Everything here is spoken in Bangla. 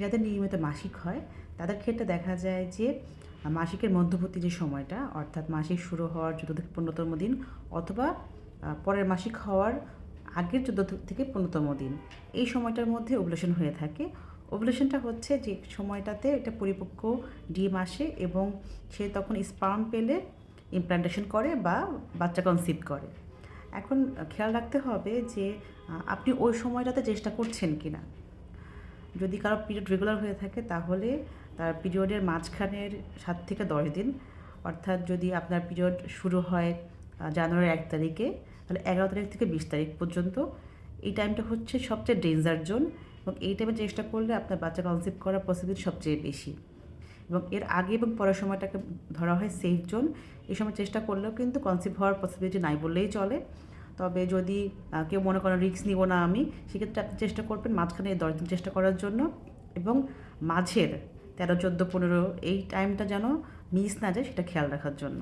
যাদের নিয়মিত মাসিক হয়, তাদের ক্ষেত্রে দেখা যায় যে, মাসিকের মধ্যবর্তী যে সময়টা, অর্থাৎ মাসিক শুরু হওয়ার চোদ্দ থেকে পনেরোতম দিন অথবা পরের মাসিক হওয়ার আগের চোদ্দ থেকে পনেরোতম দিন, এই সময়টার মধ্যে ওভুলেশন হয়ে থাকে। ওভুলেশনটা হচ্ছে যে সময়টাতে এটা পরিপক্ক ডিম আসে এবং সে তখন স্পার্ম পেলে ইমপ্লান্টেশন করে বা বাচ্চা কনসিভ করে। এখন খেয়াল রাখতে হবে যে আপনি ওই সময়টাতে চেষ্টা করছেন কি না যদি কারও পিরিয়ড রেগুলার হয়ে থাকে, তাহলে তার পিরিয়ডের মাঝখানের সাত থেকে দশ দিন, অর্থাৎ যদি আপনার পিরিয়ড শুরু হয় জানুয়ারির এক তারিখে, তাহলে এগারো তারিখ থেকে বিশ তারিখ পর্যন্ত। এই টাইমটা হচ্ছে সবচেয়ে ডেঞ্জার জোন এবং এই টাইমে চেষ্টা করলে আপনার বাচ্চা কনসিভ করার পসিবিলিটি সবচেয়ে বেশি। এবং এর আগে এবং পরের সময়টাকে ধরা হয় সেফ জোন এই সময় চেষ্টা করলেও কিন্তু কনসিভ হওয়ার পসিবিলিটি নাই বললেই চলে। তবে যদি কেউ মনে করেন রিক্স নিব না আমি, সেক্ষেত্রে আপনি চেষ্টা করবেন মাঝখানে দশ দিন চেষ্টা করার জন্য এবং মাঝের তেরো, চোদ্দ, পনেরো, এই টাইমটা যেন মিস না যায় সেটা খেয়াল রাখার জন্য।